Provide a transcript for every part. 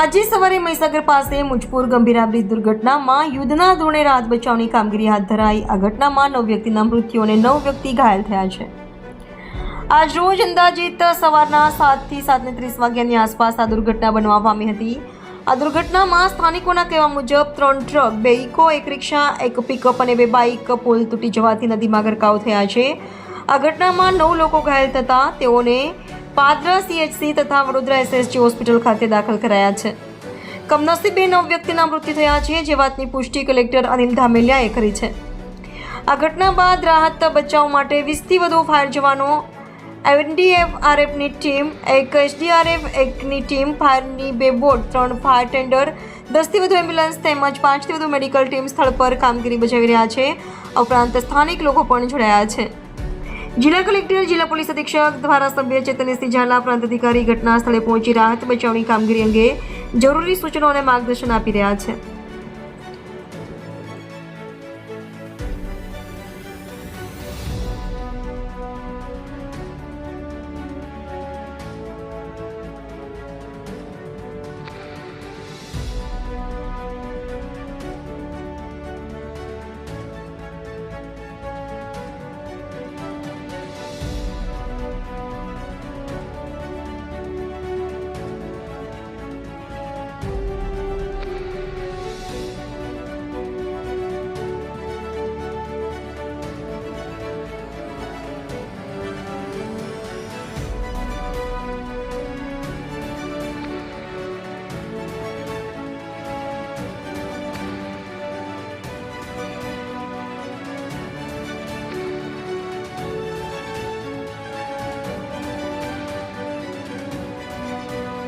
આજે સવારે મહીસાગર પાસે મુજપુર ગંભીરા બ્રિજ દુર્ઘટનામાં યુદ્ધના ધોરણે રાહત બચાવની કામગીરી હાથ ધરાઈ. આ ઘટનામાં નવ વ્યક્તિના મૃત્યુ અને નવ વ્યક્તિ ઘાયલ થયા છે. આજ રોજ અંદાજિત સવારના સાતથી સાતને ત્રીસ વાગ્યાની આસપાસ આ દુર્ઘટના બનવા પામી હતી. આ દુર્ઘટનામાં સ્થાનિકોના કહેવા મુજબ ત્રણ ટ્રક, બે ઇકો, એક રિક્ષા, એક પિકઅપ અને બે બાઇક પુલ તૂટી જવાથી નદીમાં ગરકાવ થયા છે. આ ઘટનામાં નવ લોકો ઘાયલ થતા તેઓને પાદરા સીએચસી તથા વડોદરા એસએસજી હોસ્પિટલ ખાતે દાખલ કરાયા છે. કમનસીબે નવ વ્યક્તિના મૃત્યુ થયા છે, જે વાતની પુષ્ટિ કલેક્ટર અનિલ ધામેલિયાએ કરી છે. આ ઘટના બાદ રાહત બચાવ માટે વીસથી વધુ ફાયર જવાનો એનડીએફઆરએફની ટીમ, એક એસડીઆરએફ એકની ટીમ, ફાયરની બે બોટ, ત્રણ ફાયર ટેન્ડર, દસથી વધુ એમ્બ્યુલન્સ તેમજ પાંચથી વધુ મેડિકલ ટીમ સ્થળ પર કામગીરી બજાવી રહ્યા છે. ઉપરાંત સ્થાનિક લોકો પણ જોડાયા છે. જિલ્લા કલેક્ટર, જિલ્લા પોલીસ અધિક્ષક ધારાસભ્ય ચેતનસિંહ ઝાલા પ્રાંત અધિકારી ઘટના સ્થળે પહોંચી રાહત બચાવની કામગીરી અંગે જરૂરી સૂચનો અને માર્ગદર્શન આપી રહ્યા છે.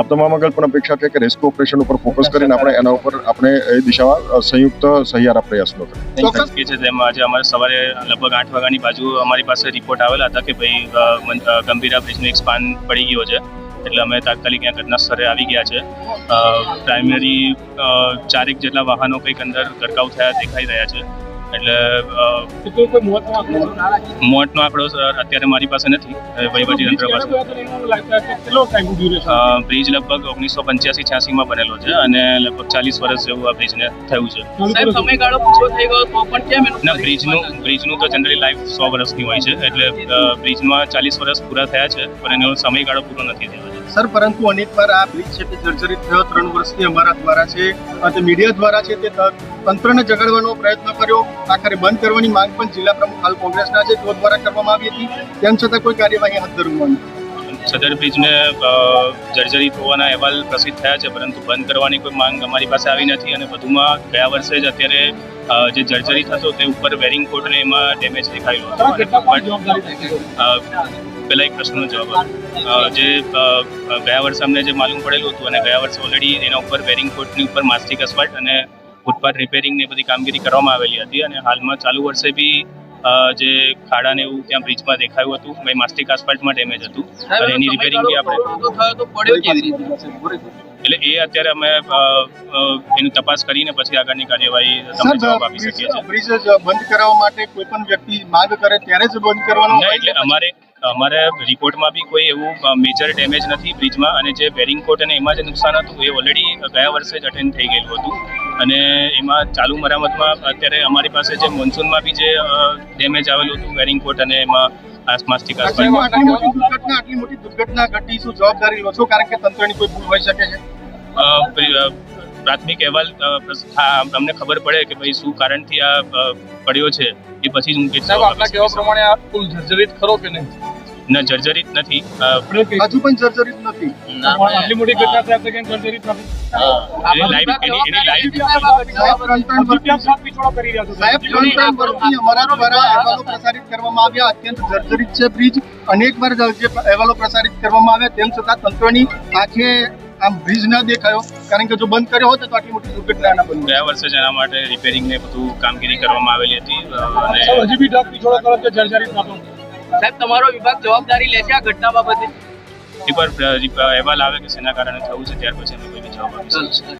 આપ તમામ આગળ પણ અપેક્ષા છે કે રેસ્ક્યુ ઓપરેશન ઉપર ફોકસ કરીને આપણે એના ઉપર આપણે એ દિશામાં સંયુક્ત સહિયારા પ્રયાસો કરીએ. કે છે તેમાં આજે અમારે સવારે લગભગ આઠ વાગ્યાની બાજુ અમારી પાસે રિપોર્ટ આવેલા હતા કે ભાઈ ગંભીરા બ્રિજનો એક સ્પાન પડી ગયો છે. એટલે અમે તાત્કાલિક ત્યાં ઘટના સ્થળે આવી ગયા છે. પ્રાઇમરી ચારેક જેટલા વાહનો કંઈક અંદર ગરકાવ થયા દેખાઈ રહ્યા છે. એટલે મોતનો આંકડો સર અત્યારે મારી પાસે નથી. અ, વહીવટી તંત્ર પાસે. બ્રિજ લગભગ ઓગણીસો પંચ્યાસી છ્યાસીમાં બનેલો છે અને લગભગ ચાલીસ વર્ષ જેવું આ બ્રિજને થયું છે. સાહેબ સમયગાળો પૂરો થઈ ગયો તો પણ કેમ એનું ના બ્રિજનું બ્રિજનું તો જનરલી લાઈફ સો વર્ષની હોય છે એટલે બ્રિજમાં ચાલીસ વર્ષ પૂરા થયા છે પણ એનો સમયગાળો પૂરો નથી થયો. સર પરંતુ અનેકવાર આ બ્રિજ છે તે જર્જરિત થયો. ત્રણ વર્ષથી અમારા દ્વારા છે અને તે મીડિયા દ્વારા છે તે તંત્રને જગાડવાનો પ્રયત્ન કર્યો. આખરે બંધ કરવાની માંગ પણ જિલ્લા પ્રમુખ હાલ કોંગ્રેસના છે. તેઓ દ્વારા કરવામાં આવી હતી. તેમ છતાં કોઈ કાર્યવાહી હાથ ધરવામાં. સદર બ્રિજને જર્જરિત હોવાના અહેવાલ પ્રસિદ્ધ થયા છે પરંતુ બંધ કરવાની કોઈ માંગ અમારી પાસે આવી નથી અને વધુમાં ગયા વર્ષે જ અત્યારે જે જર્જરિત હતો તે ઉપર વેરિંગ કોટને એમાં ડેમેજ દેખાયેલો હતો. પહેલા એક પ્રશ્નનો જવાબ. જે ગયા વર્ષે અમને જે માલુમ પડેલું હતું અને ગયા વર્ષે ઓલરેડી એના ઉપર વેરિંગ કોટની ઉપર માસ્ટિક અસફાલ્ટ અને ફૂટપાથ રિપેરિંગ ને બધી કામગીરી કરવામાં આવેલી હતી અને હાલમાં ચાલુ વર્ષે બી અ, જે ખાડા ને એવું ત્યાં બ્રિજમાં દેખાયું હતું ભાઈ માસ્ટિક આસ્ફાલ્ટમાં ડેમેજ હતું. અને એની રિપેરિંગ બી આપણે એટલે એ અત્યારે અમે એની તપાસ કરીને પછી આગળની કાર્યવાહી તમને જવાબ આપી શકીએ છીએ. બ્રિજ બંધ કરાવવા માટે કોઈ પણ વ્યક્તિ માંગ કરે ત્યારે જ બંધ કરવાનો એટલે અમારે અમારે રિપોર્ટમાં બી કોઈ એવું મેજર ડેમેજ નથી બ્રિજમાં. અને જે બેરિંગ કોટ અને એમાં જે નુકસાન હતું એ ઓલરેડી ગયા વર્ષે જ અટેન્ડ થઈ ગયેલું હતું. અને એમાં ચાલુ મરામતમાં અત્યારે અમારી પાસે જે મોન્સૂનમાં બી જે ડેમેજ આવેલું હતું બેરિંગ કોટ અને એમાં આટલી મોટી દુર્ઘટના આટલી મોટી દુર્ઘટના ઘટી શું જવાબદારી લો છો કારણ કે તંત્રની કોઈ ભૂલ હોઈ શકે છે? પ્રાથમિક અહેવાલ અમને ખબર પડે કે ભાઈ શું કારણથી આ પડ્યો છે એ પછી હું કહેવા પ્રમાણે આ પુલ જર્જરિત ખરો કે નહીં? ના જર્જરિત નથી. હજુ પણ જર્જરિત નથી. આટલી મોટી ઘટના થાય તો કેમ જર્જરિત નથી. લાઈવ એની એની લાઈવ સાહેબ ત્રણ વર્ષથી અમારા દ્વારા અહેવાલો પ્રસારિત કરવામાં આવ્યા. અત્યંત જર્જરિત છે બ્રિજ. અનેક વાર જે અહેવાલો પ્રસારિત કરવામાં આવ્યા તેમ છતાં તંત્રની આંખે આમ બ્રિજ ન દેખાયો. કારણ કે જો બંધ કર્યો હોત તો આટલી મોટી દુર્ઘટના ના બની ગયા વર્ષે જેના માટે રિપેરિંગ ને બધું કામગીરી કરવામાં આવેલી હતી અને હજી બી ડાક પીછોડો કરો કે જર્જરિત નતો સાહેબ તમારો વિભાગ જવાબદારી લેશે આ ઘટના બાબતે? એકવાર અહેવાલ આવે કે શેના કારણે થયું છે ત્યાર પછી અમે કોઈ જવાબ આપીશું